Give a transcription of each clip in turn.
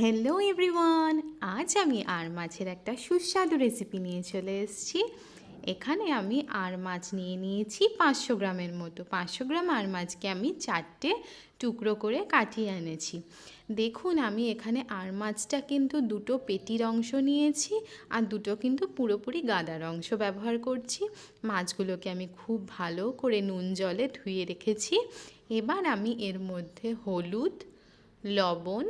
Hello everyone আজ আমি আর মাছের একটা সুস্বাদু রেসিপি নিয়ে চলে এসেছি। এখানে আমি আর মাছ নিয়ে নিয়েছি পাঁচশো গ্রামের মতো। পাঁচশো গ্রাম আর মাছকে আমি চারটে টুকরো করে কাটিয়ে এনেছি। দেখুন, আমি এখানে আর মাছটা কিন্তু দুটো পেটির অংশ নিয়েছি আর দুটো কিন্তু পুরোপুরি গাদার অংশ ব্যবহার করছি। মাছগুলোকে আমি খুব ভালো করে নুন জলে ধুয়ে রেখেছি। এবার আমি এর মধ্যে হলুদ, লবণ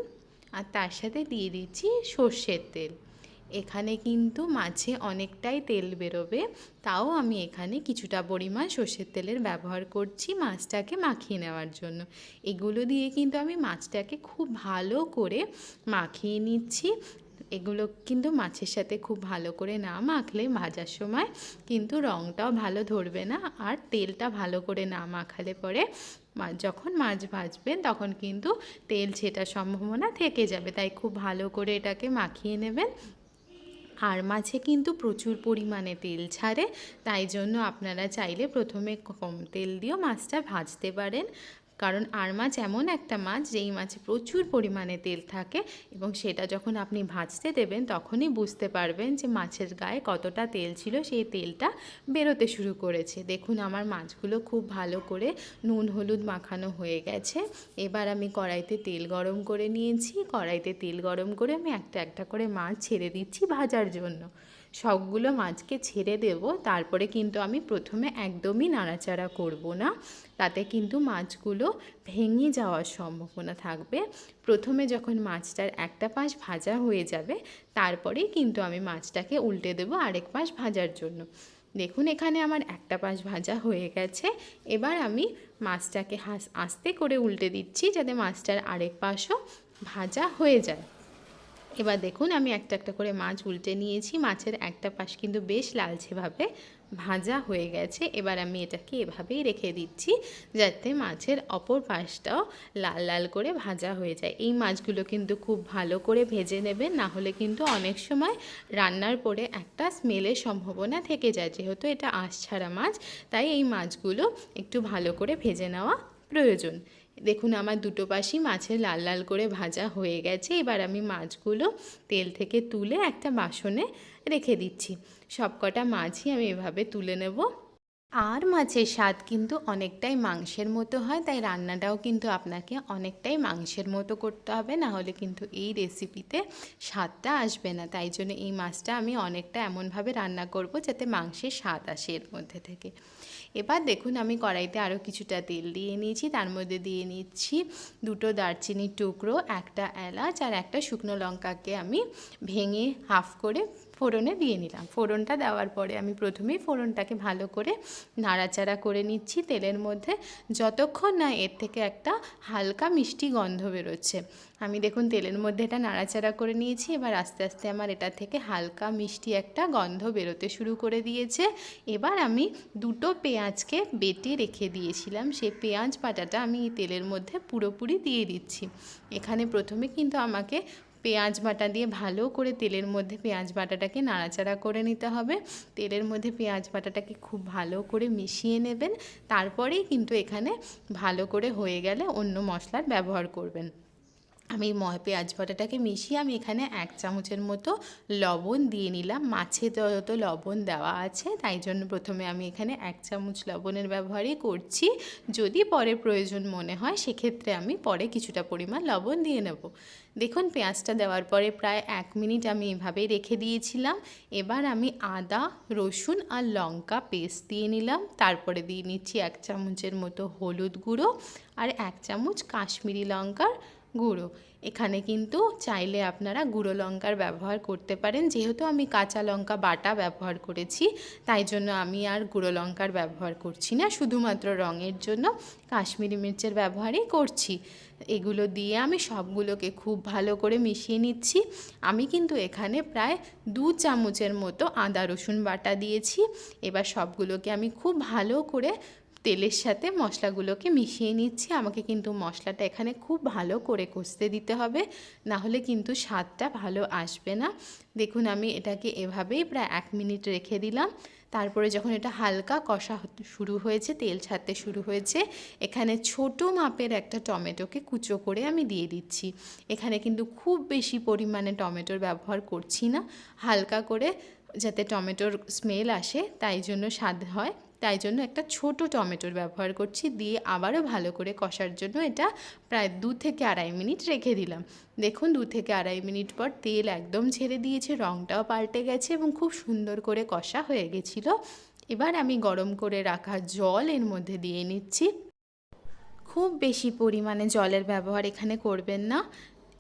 আর তার সাথে দিয়ে দিচ্ছি সর্ষের তেল। এখানে কিন্তু মাছে অনেকটাই তেল বেরোবে, তাও আমি এখানে কিছুটা পরিমাণ সর্ষের তেলের ব্যবহার করছি মাছটাকে মাখিয়ে নেওয়ার জন্য। এগুলো দিয়ে কিন্তু আমি মাছটাকে খুব ভালো করে মাখিয়ে নিচ্ছি এগুলো কিন্তু মাছের সাথে খুব ভালো করে না মাখলে ভাজার সময় কিন্তু রঙটাও ভালো ধরবে না আর তেলটা ভালো করে না মাখালে পরে যখন মাছ ভাজবেন তখন কিন্তু তেল ছেটার সম্ভাবনা থেকে যাবে। তাই খুব ভালো করে এটাকে মাখিয়ে নেবেন। আর মাছে কিন্তু প্রচুর পরিমাণে তেল ছাড়ে, তাই জন্য আপনারা চাইলে প্রথমে কম তেল দিয়েও মাছটা ভাজতে পারেন। কারণ আর মাছ এমন একটা মাছ যেই মাছে প্রচুর পরিমাণে তেল থাকে এবং সেটা যখন আপনি ভাজতে দেবেন তখনই বুঝতে পারবেন যে মাছের গায়ে কতটা তেল ছিল, সেই তেলটা বেরোতে শুরু করেছে। দেখুন আমার মাছগুলো খুব ভালো করে নুন, হলুদ মাখানো হয়ে গেছে। এবার আমি কড়াইতে তেল গরম করে নিয়েছি। কড়াইতে তেল গরম করে আমি একটা একটা করে মাছ ছেড়ে দিচ্ছি ভাজার জন্য। সবগুলো মাছকে ছেড়ে দেব, তারপরে কিন্তু আমি প্রথমে একদমই নাড়াচাড়া করব না। তাতে কিন্তু মাছগুলো ভেঙে যাওয়ার সম্ভাবনা থাকবে। প্রথমে যখন মাছটার একটা পাশ ভাজা হয়ে যাবে তারপরেই কিন্তু আমি মাছটাকে উল্টে দেবো আরেক পাশ ভাজার জন্য। দেখুন এখানে আমার একটা পাশ ভাজা হয়ে গেছে। এবার আমি মাছটাকে হাস, আস্তে করে উল্টে দিচ্ছি যাতে মাছটার আরেক পাশও ভাজা হয়ে যায়। এবার দেখুন, আমি একটা একটা করে মাছ উল্টে নিয়েছি। মাছের একটা পাশ কিন্তু বেশ লালচেভাবে ভাজা হয়ে গেছে। এবার আমি এটাকে এভাবেই রেখে দিচ্ছি যাতে মাছের অপর পাশটাও লাল লাল করে ভাজা হয়ে যায়। এই মাছগুলো কিন্তু খুব ভালো করে ভেজে নেবেন, না হলে কিন্তু অনেক সময় রান্নার পরে একটা স্মেলের সম্ভাবনা থেকে যায়। যেহেতু এটা আঁশ ছাড়া মাছ, তাই এই মাছগুলো একটু ভালো করে ভেজে নেওয়া প্রয়োজন। দেখুন, আমার দুটো পাশই মাছের লাল লাল করে ভাজা হয়ে গেছে। এবার আমি মাছগুলো তেল থেকে তুলে একটা বাসনে রেখে দিচ্ছি। সবকটা মাছই আমি এভাবে তুলে নেব। আর মাছের স্বাদ কিন্তু অনেকটাই মাংসের মতো হয়, তাই রান্নাটাও কিন্তু আপনাকে অনেকটাই মাংসের মতো করতে হবে। না হলে কিন্তু এই রেসিপিতে স্বাদটা আসবে না। তাই জন্য এই মাছটা আমি অনেকটা এমনভাবে রান্না করব যাতে মাংসের স্বাদ আসে এর মধ্যে থেকে। এবার দেখুন আমি কড়াইতে আরও কিছুটা তেল দিয়ে নিয়েছি, তার মধ্যে দিয়ে নিচ্ছি দুটো দারচিনির টুকরো, একটা এলাচ আর একটা শুকনো লঙ্কাকে আমি ভেঙে হাফ করে ফোড়নে দিয়ে নিলাম। ফোড়নটা দেওয়ার পরে আমি প্রথমেই ফোড়নটাকে ভালো করে নাড়াচাড়া করে নিচ্ছি। তেলের মধ্যে যতক্ষণ না এর থেকে একটা হালকা মিষ্টি গন্ধ বেরোচ্ছে আমি দেখুন তেলের মধ্যে এটা নাড়াচাড়া করে নিয়েছি, এবার আস্তে আস্তে আমার এটা থেকে হালকা মিষ্টি একটা গন্ধ বেরোতে শুরু করে দিয়েছে। এবার আমি দুটো পেঁয়াজকে বেটে রেখে দিয়েছিলাম, সেই পেঁয়াজ বাটাটা আমি তেলের মধ্যে পুরোপুরি দিয়ে দিচ্ছি। এখানে প্রথমে কিন্তু আমাকে পেঁয়াজ বাটা দিয়ে ভালো করে তেলের মধ্যে পেঁয়াজ বাটাটাকে নাড়াচাড়া করে নিতে হবে। তেলের মধ্যে পেঁয়াজ বাটাটাকে খুব ভালো করে মিশিয়ে নেবেন, তারপরেই কিন্তু এখানে ভালো করে হয়ে গেলে অন্য মশলার ব্যবহার করবেন। আমি ময় পেঁয়াজ বাটাটাকে মিশিয়ে আমি এখানে এক চামচের মতো লবণ দিয়ে নিলাম। মাছে যত লবণ দেওয়া আছে, তাই জন্য প্রথমে আমি এখানে এক চামচ লবণের ব্যবহারই করছি। যদি পরে প্রয়োজন মনে হয়, সেক্ষেত্রে আমি পরে কিছুটা পরিমাণ লবণ দিয়ে নেব। দেখুন, পেঁয়াজটা দেওয়ার পরে প্রায় এক মিনিট আমি এভাবেই রেখে দিয়েছিলাম। এবার আমি আদা, রসুন আর লঙ্কা পেস্ট দিয়ে নিলাম। তারপরে দিয়ে নিচ্ছি এক চামচের মতো হলুদ গুঁড়ো আর এক চামচ কাশ্মীরি লঙ্কার গুঁড়ো। এখানে কিন্তু চাইলে আপনারা গুঁড়ো লঙ্কার ব্যবহার করতে পারেন। যেহেতু আমি কাঁচা লঙ্কা বাটা ব্যবহার করেছি, তাই জন্য আমি আর গুঁড়ো লঙ্কার ব্যবহার করছি না। শুধুমাত্র রঙের জন্য কাশ্মীরি মির্চের ব্যবহারই করছি। এগুলো দিয়ে আমি সবগুলোকে খুব ভালো করে মিশিয়ে নিচ্ছি। আমি কিন্তু এখানে প্রায় দু চামচের মতো আদা রসুন বাটা দিয়েছি। এবার সবগুলোকে আমি খুব ভালো করে তেলের সাথে মশলাগুলোকে মিশিয়ে নিচ্ছি। আমাকে কিন্তু মশলাটা এখানে খুব ভালো করে কষতে দিতে হবে না হলে কিন্তু স্বাদটা ভালো আসবে না। দেখুন, আমি এটাকে এভাবেই প্রায় এক মিনিট রেখে দিলাম। তারপরে যখন এটা হালকা কষা শুরু হয়েছে, তেল ছাড়তে শুরু হয়েছে, এখানে ছোট মাপের একটা টমেটোকে কুচো করে আমি দিয়ে দিচ্ছি। এখানে কিন্তু খুব বেশি পরিমাণে টমেটোর ব্যবহার করছি না। হালকা করে যাতে টমেটোর স্মেল আসে, তাই জন্য স্বাদ হয়। তাই জন্য একটা ছোট টমেটোর ব্যবহার করছি, দিয়ে আবারও ভালো করে কষার জন্য এটা প্রায় দু থেকে আড়াই মিনিট রেখে দিলাম। দেখুন, দু থেকে আড়াই মিনিট পর তেল একদম ছেড়ে দিয়েছে রঙটাও পাল্টে গেছে এবং খুব সুন্দর করে কষা হয়ে গেছিল। এবার আমি গরম করে রাখা জল এর মধ্যে দিয়ে নিচ্ছি। খুব বেশি পরিমাণে জলের ব্যবহার এখানে করবেন না।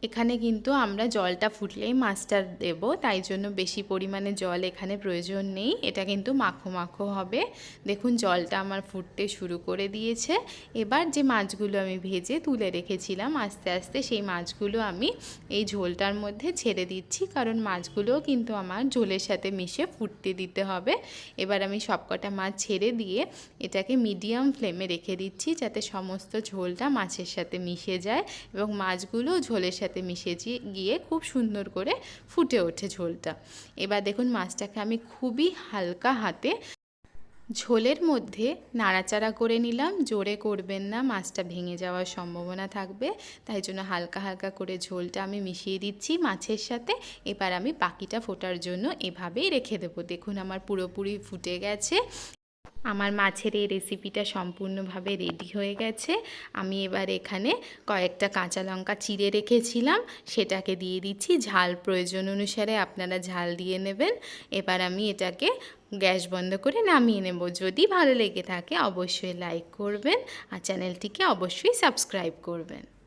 এখানে কিন্তু আমরা জলটা ফুটলেই মাছটা দেব, তাই জন্য বেশি পরিমাণে জল এখানে প্রয়োজন নেই। এটা কিন্তু মাখো মাখো হবে। দেখুন, জলটা আমার ফুটতে শুরু করে দিয়েছে। এবার যে মাছগুলো আমি ভেজে তুলে রেখেছিলাম, আস্তে আস্তে সেই মাছগুলো আমি এই ঝোলটার মধ্যে ছেড়ে দিচ্ছি, কারণ মাছগুলোও কিন্তু আমার ঝোলের সাথে মিশে ফুটতে দিতে হবে। এবার আমি সবকটা মাছ ছেড়ে দিয়ে এটাকে মিডিয়াম ফ্লেমে রেখে দিচ্ছি, যাতে সমস্ত ঝোলটা মাছের সাথে মিশে যায় এবং মাছগুলো ঝোলের সাথে মিশে যি- গিয়ে খুব সুন্দর করে ফুটে ওঠে ঝোলটা। এবার দেখুন মাছটাকে আমি খুবই হালকা হাতে ঝোলের মধ্যে নাড়াচাড়া করে নিলাম। জোরে করবেন না, মাছটা ভেঙে যাওয়ার সম্ভাবনা থাকবে। তাই জন্য হালকা হালকা করে ঝোলটা আমি মিশিয়ে দিচ্ছি মাছের সাথে। এবার আমি বাকিটা ফোটার জন্য এভাবেই রেখে দেবো। দেখুন আমার পুরোপুরি ফুটে গেছে। আমার মাছের এই রেসিপিটা সম্পূর্ণভাবে রেডি হয়ে গেছে। আমি এবার এখানে কয়েকটা কাঁচা লঙ্কা চিড়ে রেখেছিলাম, সেটাকে দিয়ে দিচ্ছি। ঝাল প্রয়োজন অনুসারে আপনারা ঝাল দিয়ে নেবেন। এবার আমি এটাকে গ্যাস বন্ধ করে নামিয়ে নেব। যদি ভালো লেগে থাকে, অবশ্যই লাইক করবেন আর চ্যানেলটিকে অবশ্যই সাবস্ক্রাইব করবেন।